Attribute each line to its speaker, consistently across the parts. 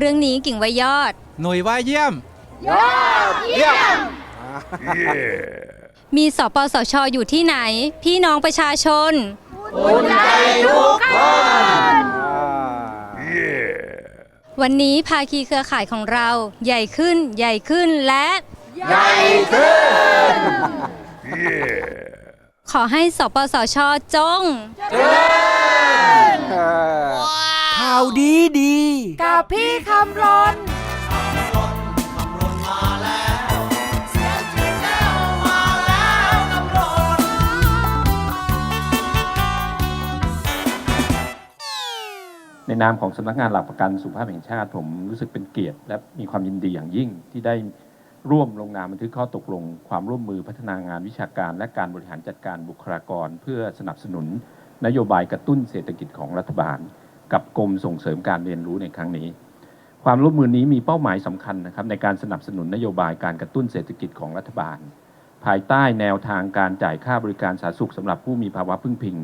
Speaker 1: เรื่องนี้กิ่งไว้ยอด
Speaker 2: หน่วยว่าเยี่ยม
Speaker 1: มีสปสชอยู่ที่ไหน พี่น้องประชาชน วันนี้ภาคีเครือข่ายของเรา ใหญ่ขึ้น ใหญ่ขึ้นและใหญ่ขึ้นขอให้สปสชจง
Speaker 3: ข่า วดีดี
Speaker 4: กับพี่คำรน
Speaker 5: ในนามของสำนักงานหลักประกันสุขภาพแห่งชาติ ผมรู้สึกเป็นเกียรติ และมีความยินดีอย่างยิ่งที่ได้ร่วมลงนามบันทึกข้อตกลง ความร่วมมือพัฒนางานวิชาการและการบริหารจัดการบุคลากร เพื่อสนับสนุนนโยบายกระตุ้นเศรษฐกิจของรัฐบาล กับกรมส่งเสริมการเรียนรู้ในครั้งนี้ ความร่วมมือนี้มีเป้าหมายสำคัญนะครับในการสนับสนุนนโยบายการกระตุ้นเศรษฐกิจของรัฐบาล ภายใต้แนวทางการจ่ายค่าบริการสาธารณสุขสำหรับผู้มีภาวะพึ่งพิง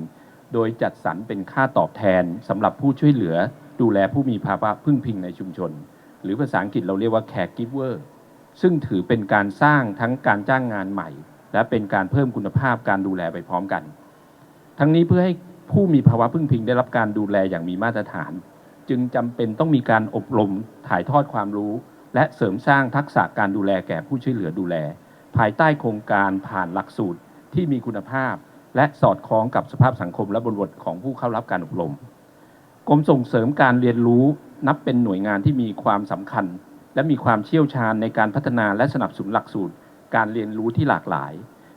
Speaker 5: โดยจัดสรรเป็นค่าตอบแทนสำหรับผู้ช่วยเหลือ ดูแลผู้มีภาวะพึ่งพิงในชุมชน หรือภาษาอังกฤษเราเรียกว่า caregiver ซึ่งถือเป็นการสร้างทั้งการจ้างงานใหม่ และเป็นการเพิ่มคุณภาพการดูแลไปพร้อมกัน ทั้งนี้เพื่อให้ ผู้มีภาวะพึ่งพิงได้รับการดูแลอย่างมีมาตรฐาน จึงจำเป็นต้องมีการอบรมถ่ายทอดความรู้ และเสริมสร้างทักษะการดูแลแก่ผู้ช่วยเหลือดูแล ภายใต้โครงการผ่านหลักสูตรที่มีคุณภาพ และสอดคล้องกับสภาพสังคมและบริบทของผู้เข้ารับการอบรมกรมส่งเสริมการเรียนรู้นับเป็นหน่วยงานที่มีความสำคัญ และมีความเชี่ยวชาญในการพัฒนาและสนับสนุนหลักสูตร การเรียนรู้ที่หลากหลาย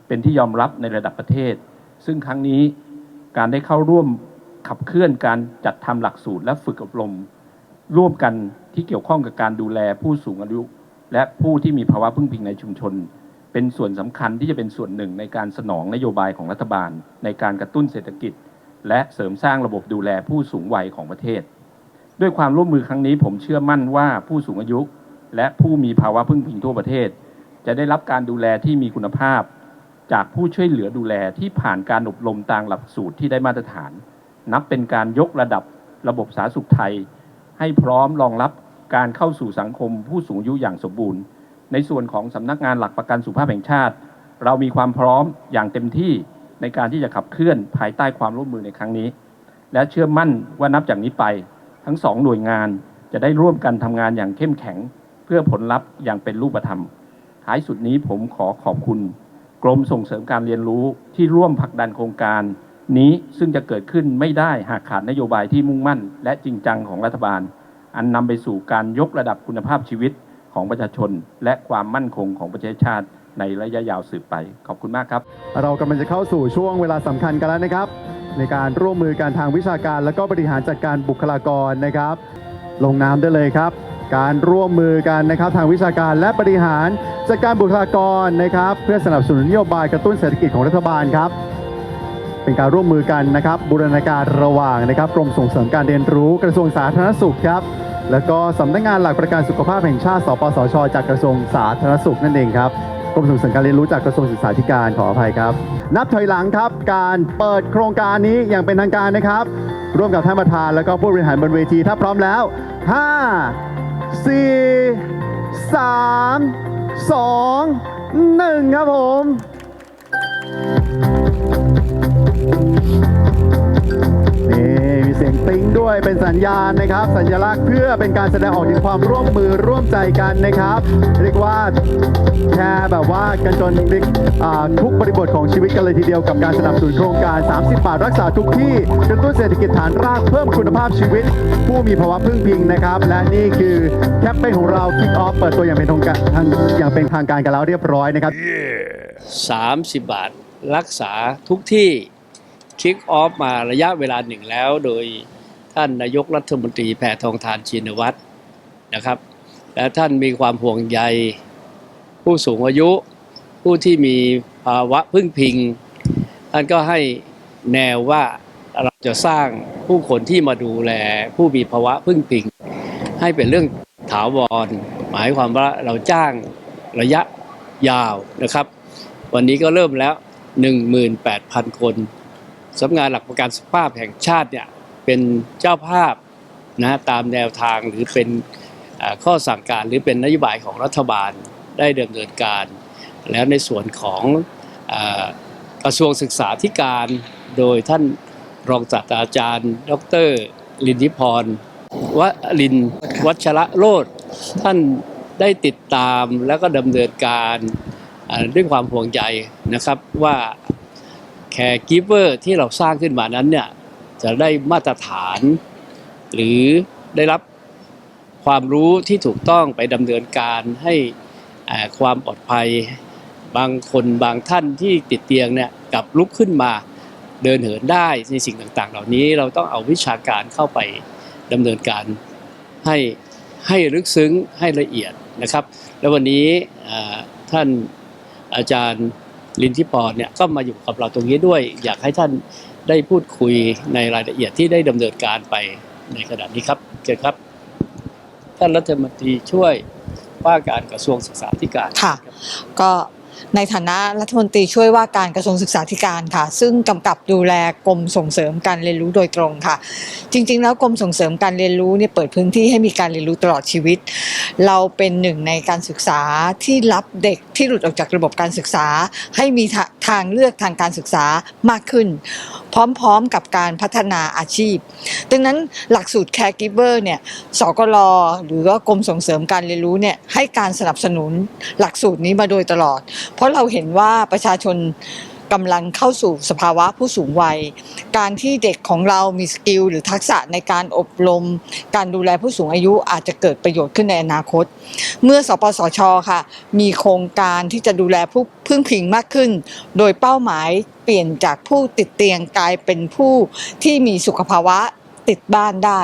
Speaker 5: เป็นที่ยอมรับในระดับประเทศ ซึ่งครั้งนี้ การได้เข้าร่วมขับเคลื่อนการจัดทำหลักสูตรและฝึกอบรม ร่วมกันที่เกี่ยวข้องกับการดูแลผู้สูงอายุ และผู้ที่มีภาวะพึ่งพิงในชุมชน เป็นส่วนสำคัญที่จะเป็นส่วนหนึ่งในการสนองนโยบายของรัฐบาล ในการกระตุ้นเศรษฐกิจ และเสริมสร้างระบบดูแลผู้สูงวัยของประเทศ ด้วยความร่วมมือครั้งนี้ผมเชื่อมั่นว่าผู้สูงอายุ และผู้มีภาวะพึ่งพิงทั่วประเทศ จะได้รับการดูแลที่มีคุณภาพ จากผู้ช่วยเหลือดูแลที่ผ่านการอบรมตามหลักสูตรที่ได้มาตรฐาน นับเป็นการยกระดับระบบสาธารณสุขไทย ให้พร้อมรองรับการเข้าสู่สังคมผู้สูงอายุอย่างสมบูรณ์ ในส่วนของสำนักงานหลักประกันสุขภาพแห่งชาติ เรามีความพร้อมอย่างเต็มที่ในการที่จะขับเคลื่อนภายใต้ความร่วมมือในครั้งนี้ และเชื่อมั่นว่านับจากนี้ไป ทั้งสองหน่วยงานจะได้ร่วมกันทำงานอย่างเข้มแข็ง เพื่อผลลัพธ์อย่างเป็นรูปธรรม ท้ายสุดนี้ผมขอขอบคุณ กรมส่งเสริมการเรียนรู้ที่ร่วมผลักดันโครงการนี้ซึ่งจะเกิดขึ้นไม่ได้หากขาดนโยบายที่มุ่งมั่น และจริงจังของรัฐบาล อันนำไปสู่การยกระดับคุณภาพชีวิตของประชาชน และความมั่นคงของประเทศชาติ ในระยะยาวสืบไป ขอบคุณมากครับ
Speaker 6: เรากำลังจะเข้าสู่ช่วงเวลาสำคัญกันแล้วนะครับ ในการร่วมมือการทางวิชาการ และก็บริหารจัดการบุคลากรนะครับ ลงนามได้เลยครับ การร่วมมือกันนะครับทางวิชาการและบริหารจัดการบุคลากรนะครับ เพื่อสนับสนุนนโยบายกระตุ้นเศรษฐกิจของรัฐบาลครับ เป็นการร่วมมือกันนะครับ บูรณาการระหว่างนะครับกรมส่งเสริมการเรียนรู้กระทรวงสาธารณสุขครับแล้วก็สำนักงานหลักประกันสุขภาพแห่งชาติ สปสช จากกระทรวงสาธารณสุขนั่นเองครับกรมส่งเสริมการเรียนรู้จากกระทรวงศึกษาธิการขออภัยครับ นับถอยหลังครับ การเปิดโครงการนี้อย่างเป็นทางการนะครับ ร่วมกับท่านประธาน แล้วก็ผู้บริหารบนเวทีถ้าพร้อมแล้ว 5 4 3 2 1 ครับผม ญาณนะครับ สัญลักษณ์เพื่อเป็นการแสดงออกถึงความร่วมมือร่วมใจกันนะครับ เรียกว่าแชร์แบบว่ากันจนทุกบริบทของชีวิตกันเลยทีเดียวกับการสนับสนุนโครงการ 30 บาทรักษาทุกที่กระตุ้นเศรษฐกิจฐานรากเพิ่มคุณภาพชีวิต ผู้มีภาวะพึ่งพิงนะครับ และนี่คือแคมเปญของเราคิกออฟเปิดตัวอย่างเป็นทางการทางอย่างเป็นทางการกันแล้วเรียบร้อยนะครับ
Speaker 7: 30 บาทรักษาทุกที่คิกออฟมาระยะเวลาหนึ่งแล้วโดย ท่านนายกรัฐมนตรีแพทองทานชินวัตรนะครับ และท่านมีความห่วงใย ผู้สูงอายุ ผู้ที่มีภาวะพึ่งพิง ท่านก็ให้แนวว่าเราจะสร้างผู้คนที่มาดูแล ผู้มีภาวะพึ่งพิง ให้เป็นเรื่องถาวร หมายความว่าเราจ้างระยะยาวนะครับ วันนี้ก็เริ่มแล้ว 18,000 คนสำนักงานหลักประกันสุขภาพแห่งชาติเนี่ย เป็นเจ้าภาพนะตามแนวทางหรือเป็นข้อสั่งการหรือเป็นนโยบายของรัฐบาลได้ดำเนินการ แล้วในส่วนของกระทรวงศึกษาธิการ โดยท่านรองศาสตราจารย์ ดร ลินทิพรวลินวัชระโรธท่านได้ติดตามแล้วก็ดำเนินการด้วยความห่วงใยนะครับว่าแคร์กิฟเวอร์ที่เราสร้างขึ้นมานั้นเนี่ย จะได้มาตรฐาน หรือได้รับความรู้ที่ถูกต้องไปดำเนินการให้ความปลอดภัยบางคนบางท่านที่ติดเตียงเนี่ยกลับลุกขึ้นมาเดินเหินได้ในสิ่งต่างๆ เหล่านี้เราต้องเอาวิชาการเข้าไปดำเนินการให้ให้ลึกซึ้งให้ละเอียดนะครับ แล้ววันนี้ท่านอาจารย์ลินทิพรเนี่ยก็มาอยู่กับเราตรงนี้ด้วย อยากให้ท่าน ได้พูดคุยในรายละเอียดที่ได้ดำเนินการไปในขณะนี้ครับเชิญครับ ท่านรัฐมนตรีช่วยว่าการกระทรวงศึกษาธิการ
Speaker 4: ค่ะ ก็ ในฐานะรัฐมนตรีช่วยว่าการกระทรวงศึกษาธิการค่ะ ซึ่งกำกับดูแลกรมส่งเสริมการเรียนรู้โดยตรงค่ะ จริง ๆ แล้วกรมส่งเสริมการเรียนรู้เนี่ยเปิดพื้นที่ให้มีการเรียนรู้ตลอดชีวิต เราเป็นหนึ่งในการศึกษาที่รับเด็กที่หลุดออกจากระบบการศึกษา ให้มีทาทางเลือกทางการศึกษามากขึ้น พร้อมๆกับการพัฒนาอาชีพ ดังนั้นหลักสูตร Caregiver เนี่ยสกลหรือว่ากรมส่งเสริมการเรียนรู้เนี่ยให้การสนับสนุนหลักสูตรนี้มาโดยตลอดเพราะเราเห็นว่าประชาชนกำลังเข้าสู่สภาวะผู้สูงวัย การที่เด็กของเรามีสกิลหรือทักษะในการอบรม การดูแลผู้สูงอายุอาจจะเกิดประโยชน์ขึ้นในอนาคต เมื่อสปสชค่ะ มีโครงการที่จะดูแลผู้พึ่งพิงมากขึ้น โดยเป้าหมายเปลี่ยนจากผู้ติดเตียงกลายเป็นผู้ที่มีสุขภาวะ ติดบ้านได้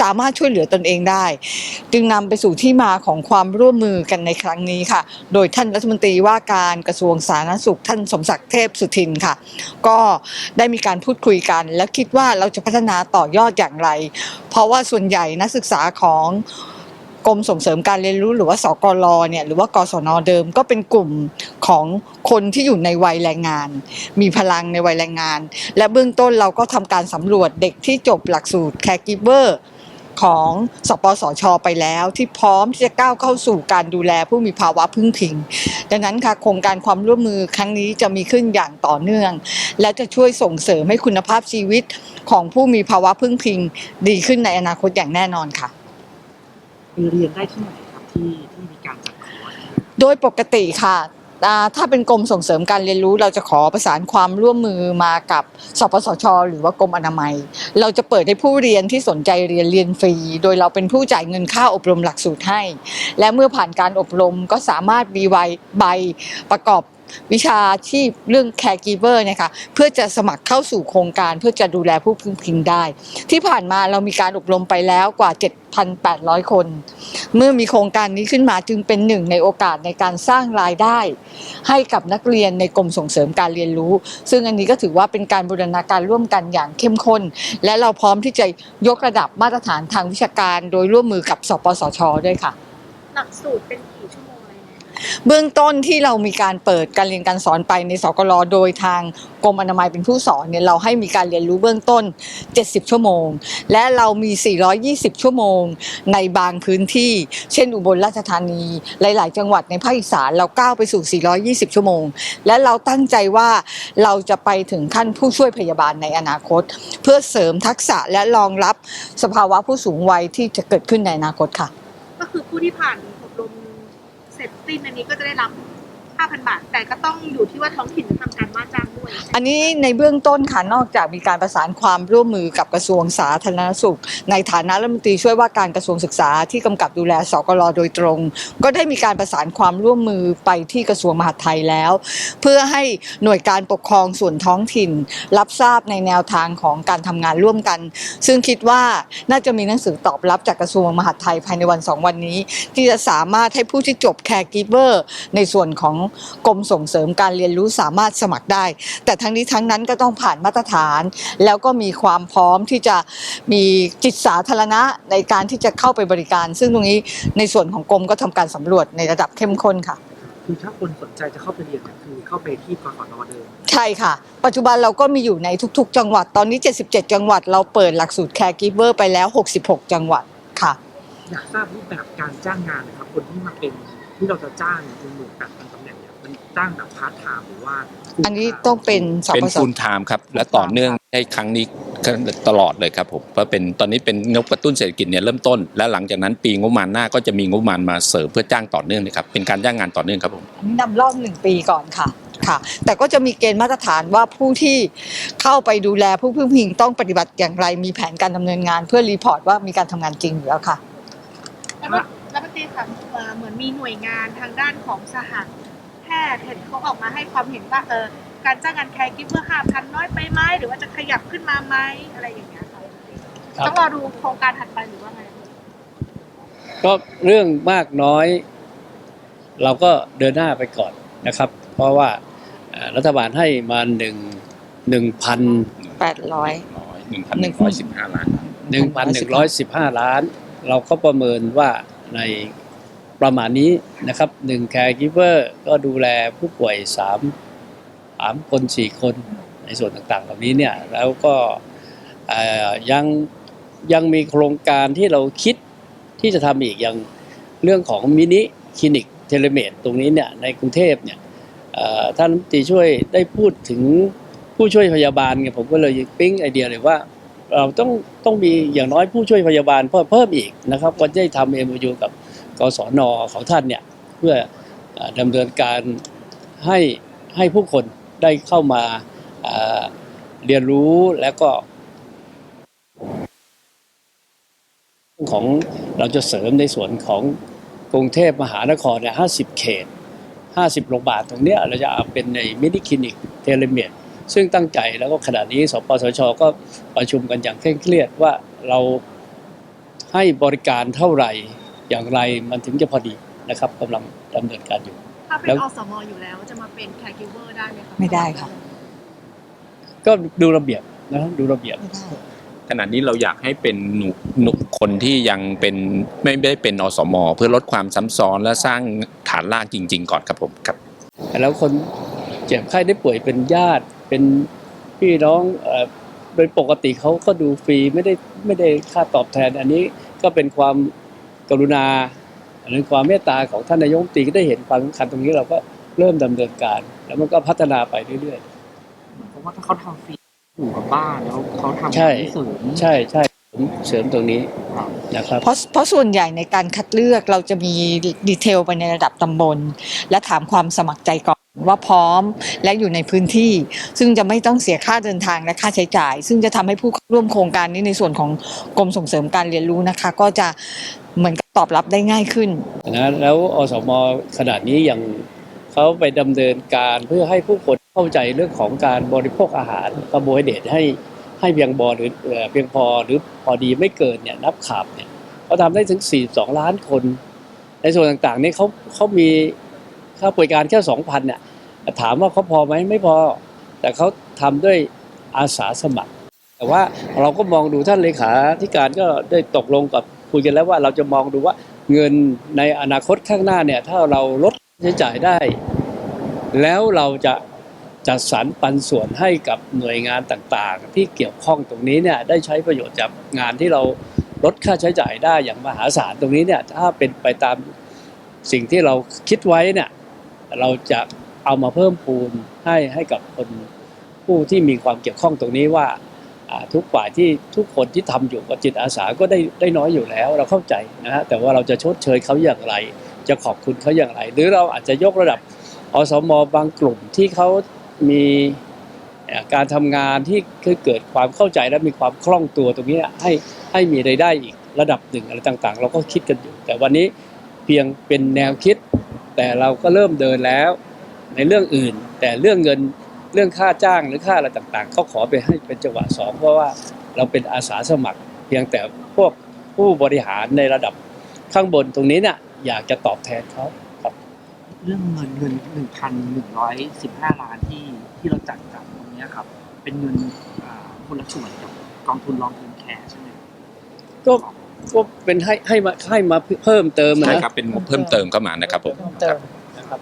Speaker 4: สามารถช่วยเหลือตนเองได้ จึงนำไปสู่ที่มาของความร่วมมือกันในครั้งนี้ค่ะ โดยท่านรัฐมนตรีว่าการกระทรวงสาธารณสุขท่านสมศักดิ์เทพสุทินค่ะ ก็ได้มีการพูดคุยกัน และคิดว่าเราจะพัฒนาต่อยอดอย่างไร เพราะว่าส่วนใหญ่นักศึกษาของ กรมส่งเสริมการเรียนรู้หรือว่าสกลเนี่ยหรือว่ากศนเดิมก็เป็นกลุ่มของคนที่อยู่ในวัยแรงงาน มีพลังในวัยแรงงาน และเบื้องต้นเราก็ทำการสำรวจเด็กที่จบหลักสูตร Caregiver ของสปสช ไปแล้วที่พร้อมที่จะก้าวเข้าสู่การดูแลผู้มีภาวะพึ่งพิง ดังนั้นค่ะโครงการความร่วมมือครั้งนี้จะมีขึ้นอย่างต่อเนื่อง และจะช่วยส่งเสริมให้คุณภาพชีวิตของผู้มีภาวะพึ่งพิง ดีขึ้นในอนาคตอย่างแน่นอนค่ะ
Speaker 2: ไปเรียนได้ที่ไหนครับที่ที่มีการจัดคอร์ส
Speaker 4: โดยปกติค่ะอ่าถ้าเป็นกรมส่งเสริมการเรียนรู้ เราจะขอประสานความร่วมมือมากับสปสช หรือว่ากรมอนามัย เราจะเปิดให้ผู้เรียนที่สนใจเรียนเรียนฟรี โดยเราเป็นผู้จ่ายเงินค่าอบรมหลักสูตรให้ และเมื่อผ่านการอบรมก็สามารถมีใบใบประกอบ วิชาชีพเรื่อง caregiver เนี่ยค่ะเพื่อจะสมัครเข้าสู่โครงการเพื่อจะดูแลผู้พึ่งพิงได้ ที่ผ่านมาเรามีการอบรมไปแล้วกว่า 7,800 คน เมื่อมีโครงการนี้ขึ้นมาจึงเป็นหนึ่งในโอกาสในการสร้างรายได้ ให้กับนักเรียนในกรมส่งเสริมการเรียนรู้ ซึ่งอันนี้ก็ถือว่าเป็นการบูรณาการร่วมกันอย่างเข้มข้น และเราพร้อมที่จะยกระดับมาตรฐานทางวิชาการ โดยร่วมมือกับสปสชด้วยค่ะ
Speaker 8: หลักสูตรเป็น เบื้
Speaker 4: องต้นที่เรามีการเปิดการเรียนการสอนไปในสกลโดยทางกรมอนามัยเป็นผู้สอนเนี่ยเราให้มีการเรียนรู้เบื้องต้น 70 ชั่วโมง และเรามี 420 ชั่วโมง ในบางพื้นที่ เช่นอุบลราชธานี หลาย ๆ จังหวัดในภาคอีสานเราก้าวไปสู่ 420 ชั่วโมง และเราตั้งใจว่าเราจะไปถึงขั้นผู้ช่วยพยาบาลในอนาคต เพื่อเสริมทักษะและรองรับสภาวะผู้สูงวัยที่จะเกิดขึ้นในอนาคตค่ะ
Speaker 8: ก็คือผู้ที่ผ่าน เสร็จสิ้นอันนี้ก็จะได้รับ 5,000 บาท แต่ก็ต้องอยู่ที่ว่าท้องถิ่นจะทำการว่าจ้างด้วย
Speaker 4: อันนี้ในเบื้องต้นค่ะนอกจากมีการประสานความร่วมมือกับกระทรวงสาธารณสุข ในฐานะรัฐมนตรีช่วยว่าการกระทรวงศึกษาที่กำกับดูแลสกลโดยตรง ก็ได้มีการประสานความร่วมมือไปที่กระทรวงมหาดไทยแล้ว เพื่อให้หน่วยการปกครองส่วนท้องถิ่น รับทราบในแนวทางของการทำงานร่วมกัน ซึ่งคิดว่าน่าจะมีหนังสือตอบรับจากกระทรวงมหาดไทยภายในวันสองวันนี้ ที่จะสามารถให้ผู้ที่จบ Caregiver ในส่วนของกรมส่งเสริมการเรียนรู้สามารถสมัครได้ แต่ทั้งนี้ทั้งนั้นก็ต้องผ่านมาตรฐาน แล้วก็มีความพร้อมที่จะมีจิตสาธารณะในการที่จะเข้าไปบริการ ซึ่งตรงนี้ในส่วนของกรมก็ทำการสำรวจในระดับเข้มข้นค่ะ
Speaker 2: คือถ้าคนสนใจจะเข้าไปเรียนเนี่ยคือเข้าไปที่กศนเดิม
Speaker 4: ใช่ค่ะ ปัจจุบันเราก็มีอยู่ในทุก ๆ จังหวัดตอนนี้ 77 จังหวัด เราเปิดหลักสูตร Caregiver ไปแล้ว 66 จังหวัดค่ะ
Speaker 2: อยากทราบรูปแบบการจ้างงานนะครับคนที่มาเป็น ที่เราจะจ้างหนึ่งหมื่นแปดพันตำแหน่งเนี่ยมันจ้างแบบพาร์ทไทม์หรือว่า
Speaker 4: อันนี้ต้องเป็นส
Speaker 5: เป็น
Speaker 4: ปส
Speaker 5: ฟูลไทม์ครับ และต่อเนื่องให้ครั้งนี้ตลอดเลยครับผมเพราะเป็นตอนนี้เป็นงบกระตุ้นเศรษฐกิจเนี่ยเริ่มต้น และหลังจากนั้นปีงบประมาณหน้าก็จะมีงบประมาณมาเสริมเพื่อจ้างต่อเนื่องเลยครับเป็นการจ้างงานต่อเนื่องครับผม
Speaker 4: อันนี้นำร่องหนึ่งปีก่อนค่ะค่ะ แต่ก็จะมีเกณฑ์มาตรฐานว่าผู้ที่เข้าไปดูแลผู้พึ่งพิงต้องปฏิบัติอย่างไรมีแผนการดำเนินงาน เพื่อรีพอร์ตว่ามีการทำงานจริงอยู่แล้วค่ะ
Speaker 8: แล้ว ก็แล้วก็ตีค่ะเอ่อเหมือนมีหน่วยงานทางด้านของสหแพทย์เห็นเขาออกมาให้ความเห็นว่าเออการจ้างงานแคร์กิฟเพื่อห้าพันน้อยไปไหมหรือว่าจะขยับขึ้นมาไหมอะไรอย่างเงี้ยค่ะ
Speaker 7: ครับ
Speaker 8: ต้องรอดูโครงการถัดไปหรือว่าไง
Speaker 7: ก็เรื่องมากน้อย เราก็เดินหน้าไปก่อนนะครับ เพราะว่าเอ่อรัฐบาลให้มาหนึ่งหนึ่งพัน
Speaker 4: 800
Speaker 5: หนึ่งพันหนึ่งร้อยสิบห้าล้าน
Speaker 7: หนึ่งพันหนึ่งร้อยสิบห้าล้าน เราก็ประเมินว่า ในประมาณนี้นะครับหนึ่งแคร์กิเวอร์ก็ดูแลผู้ป่วยสามสามคนสี่คนในส่วนต่างๆเหล่านี้เนี่ยแล้วก็ยังยังมีโครงการที่เราคิดที่จะทำอีกอย่างเรื่องของมินิคลินิกเทเลเมดตรงนี้เนี่ยในกรุงเทพเนี่ยท่านรัฐมนตรีช่วยได้พูดถึงผู้ช่วยพยาบาลไงผมก็เลยปิ๊งไอเดียเลยว่า ต้องต้องมีอย่างน้อยผู้ช่วยพยาบาลเพิ่มเพิ่มอีกนะครับก็ได้ทำเอ็มยูกับกศนของท่านเนี่ยเพื่อดำเนินการให้ให้ผู้คนได้เข้ามาเรียนรู้แล้วก็ของเราจะเสริมในส่วนของกรุงเทพมหานครเนี่ยห้าสิบเขตห้าสิบโรงพยาบาลตรงเนี้ยเราจะเป็นในมินิคลินิกเทเลเมด ซึ่งตั้งใจแล้วก็ขณะนี้สปสชก็ประชุมกันอย่างเคร่งเครียดว่าเราให้บริการเท่าไหร่อย่างไรมันถึงจะพอดีนะครับกำลังดำเนินการอยู่
Speaker 8: ถ้าเป็
Speaker 7: แล้
Speaker 8: น
Speaker 7: ว
Speaker 8: อสมอยู่แล้วจะมาเป็นแคร์กิเวอร์ได้ไหมคะ
Speaker 4: ไม่ได้ค่ะ
Speaker 7: ก็ดูระเบียบนะดูระเบียบ
Speaker 5: ขณะนี้เราอยากให้เป็นหนุหนุคนที่ยังเป็นไม่ได้เป็นอสม เพื่อลดความซ้ำซ้อนและสร้างฐานรากจริง ๆ ก่อนครับผมครับ
Speaker 7: แล้วคนเจ็บไข้ได้ป่วยเป็นญาติ เป็นพี่น้องเอ่อโดยปกติเขาก็ดูฟรีไม่ได้ไม่ได้ค่าตอบแทน อันนี้ก็เป็นความกรุณาอันนั้นความเมตตาของท่านนายกรัฐมนตรีก็ได้เห็นความสำคัญตรงนี้เราก็เริ่มดำเนินการ แล้วมันก็พัฒนาไปเรื่อย
Speaker 2: เพราะว่าถ้าเขาทำฟรีอยู่กับบ้านแล้วเขาทำ
Speaker 7: ใช่
Speaker 2: เสริม
Speaker 7: ๆใช่ใช่ผมเสริมตรงนี้
Speaker 2: ครับ
Speaker 7: นะครับ
Speaker 4: เพราะเพราะส่วนใหญ่ในการคัดเลือกเราจะมีดีเทลไปในระดับตำบล และถามความสมัครใจก่อน ว่าพร้อมและอยู่ในพื้นที่ ซึ่งจะไม่ต้องเสียค่าเดินทางและค่าใช้จ่าย ซึ่งจะทำให้ผู้เข้าร่วมโครงการนี้ในส่วนของกรมส่งเสริมการเรียนรู้นะคะ ก็จะเหมือนกับตอบรับได้ง่ายขึ้น
Speaker 7: นะแล้วอสมขนาดนี้ยังเขาไปดำเนินการเพื่อให้ผู้คนเข้าใจเรื่องของการบริโภคอาหารคาร์โบไฮเดรตให้ให้เพียงพอหรือเพียงพอหรือพอดีไม่เกินเนี่ยนับขับเนี่ยเขาทำได้ถึง 42 ล้านคน ในส่วนต่างๆนี่เขาเขามี ค่าบริการแค่2,000เนี่ยถามว่าเขาพอไหมไม่พอ แต่เขาทำด้วยอาสาสมัคร แต่ว่าเราก็มองดูท่านเลขาธิการก็ได้ตกลงกับคุยกันแล้วว่าเราจะมองดูว่าเงินในอนาคตข้างหน้าเนี่ยถ้าเราลดใช้จ่ายได้ แล้วเราจะจัดสรรปันส่วนให้กับหน่วยงานต่างๆ ที่เกี่ยวข้องตรงนี้เนี่ยได้ใช้ประโยชน์จากงานที่เราลดค่าใช้จ่ายได้อย่างมหาศาลตรงนี้เนี่ยถ้าเป็นไปตามสิ่งที่เราคิดไว้เนี่ย เราจะเอามาเพิ่มพูนให้ให้กับคนผู้ที่มีความเกี่ยวข้องตรงนี้ว่าทุกฝ่ายที่ทุกคนที่ทำอยู่กับจิตอาสาก็ได้ได้น้อยอยู่แล้ว เราเข้าใจนะฮะแต่ว่าเราจะชดเชยเขาอย่างไร จะขอบคุณเขาอย่างไร หรือเราอาจจะยกระดับอสมบางกลุ่มที่เขามีการทำงานที่คือเกิดความเข้าใจและมีความคล่องตัวตรงนี้ให้ให้มีรายได้อีกระดับหนึ่งอะไรต่างๆ เราก็คิดกันอยู่ แต่วันนี้เพียงเป็นแนวคิด แต่เราก็เริ่มเดินแล้วในเรื่องอื่น แต่เรื่องเงินเรื่องค่าจ้างหรือค่าอะไรต่างๆเขาขอไปให้เป็นจังหวะสองเพราะว่าเราเป็นอาสาสมัคร เพียงแต่พวกผู้บริหารในระดับข้างบนตรงนี้เนี่ยอยากจะตอบแทนเขาครับ
Speaker 2: เรื่องเงินเงินหนึ่งพันหนึ่งร้อยสิบห้าล้านที่ที่เราจัดจัดตรงเนี้ยครับ เป็นเงินอ่าคนละส่วนกับกองทุนรองทุนแคร์ใช่ไหม
Speaker 7: ก็ ก็เป็นให้ให้มาให้มาเพิ่มเติมอะ
Speaker 5: ใช่
Speaker 7: นะครับ
Speaker 5: เป็นงบเพิ่มเติมเข้ามานะครับผม
Speaker 4: เติม
Speaker 7: นะครับ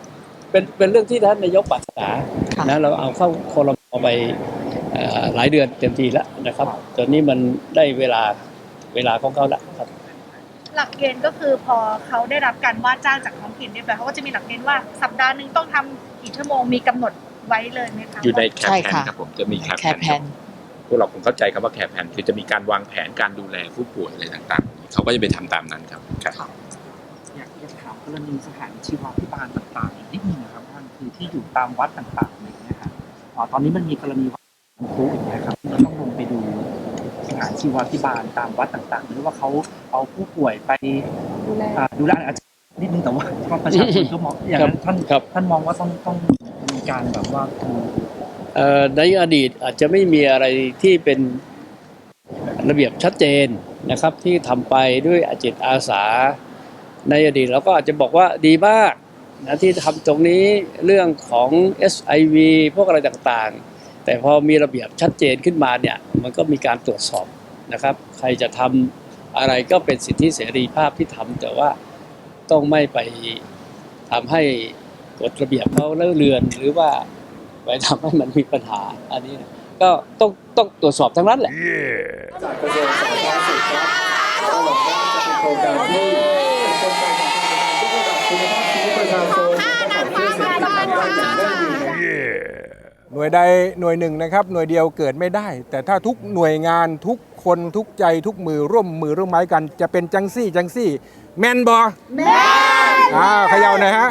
Speaker 7: เป็นเป็นเรื่องที่ท่านนายกปรัชนา
Speaker 4: ค่ะ
Speaker 7: นะเราเอาเข้าคอรมอไปเอ่อหลายเดือนเต็มทีแล้วนะครับตอนนี้มันได้เวลาเวลาของเขาแล้วครับ
Speaker 8: แหลักเกณฑ์ก็คือพอเขาได้รับการว่าจ้างจากท้องถิ่นเรียบร้อยเขาก็จะมีหลักเกณฑ์ว่าสัปดาห์หนึ่งต้องทำกี่ชั่วโมงมีกำหนดไว้เลยไหมคะ
Speaker 5: อยู่ในแค
Speaker 4: ใช่
Speaker 5: ร์แพน
Speaker 4: ค่ะ
Speaker 5: ครับผมจะมีแคร์
Speaker 4: แค
Speaker 5: แพ
Speaker 4: ร์
Speaker 5: น
Speaker 4: แพน
Speaker 5: พวกเราคงเข้าใจคำว่าแคร์แพนคือจะมีการวางแผนการดูแลผู้ป่วยอะไรต่างๆ เขาก็จะไปทำตามนั้นครับครับ
Speaker 2: อยากอยากถามกรณีสถานชีวาพิบาลต่างๆอีกนิดนึงนะครับท่านคือที่อยู่ตามวัดต่างๆอะไรอย่างเงี้ยครับอ่าตอนนี้มันมีกรณีวัดครูอย่างเงี้ยครับเราต้องลงไปดูสถานชีวาพิบาลตามวัดต่างๆหรือว่าเขาเอาผู้ป่วยไป
Speaker 1: ดูแล
Speaker 2: อ่าดูแลอาจจะนิดนึงแต่ว่าประชาชนก็มองอย่างนั้นท่าน
Speaker 7: ครับ
Speaker 2: ท่านมองว่าต้องต้องมีการแบบว่าดู
Speaker 7: เอ่อ ในอดีตอาจจะไม่มีอะไรที่เป็นระเบียบชัดเจนนะครับ ที่ทำไปด้วยอจิตอาสา ในอดีตเราก็อาจจะบอกว่าดีมากนะที่ทำตรงนี้เรื่องของ SIV พวกอะไรต่างๆ แต่พอมีระเบียบชัดเจนขึ้นมาเนี่ยมันก็มีการตรวจสอบนะครับ ใครจะทำอะไรก็เป็นสิทธิเสรีภาพที่ทำแต่ว่าต้องไม่ไปทำให้กฎระเบียบเขาเลอะเลือนหรือว่า ไปทำให้มันมีปัญหา อันนี้นะก็ต้องต้องตรวจสอบทั้งนั้นแหละ
Speaker 6: จากกระทรวงสาธารณสุขครับก็หวังว่าจะเป็นโครงการที่เป็นโครงการสำคัญในการยกระดับคุณภาพชีวิตประชาชนและขับเคลื่อนเศรษฐกิจของเราอย่างยั่งยืน
Speaker 3: หน่วยใดหน่วยหนึ่งนะครับ หน่วยเดียวเกิดไม่ได้ แต่ถ้าทุกหน่วยงานทุกคนทุกใจทุกมือร่วมมือร่วมไม้กัน จะเป็นจังซี่จังซี่ แมนบอแมนอ่าเขย่าหน่อยฮะ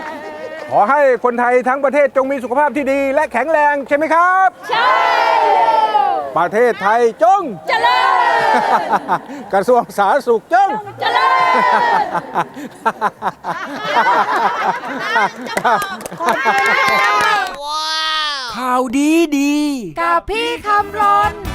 Speaker 3: ขอให้คนไทยทั้งประเทศจงมีสุขภาพที่ดี และแข็งแรงใช่ไหมครับ ใช่ ประเทศไทยจงเจริญกระทรวงสาธารณสุขจงเจริญข่าวดีดี
Speaker 1: กับพี่คำรน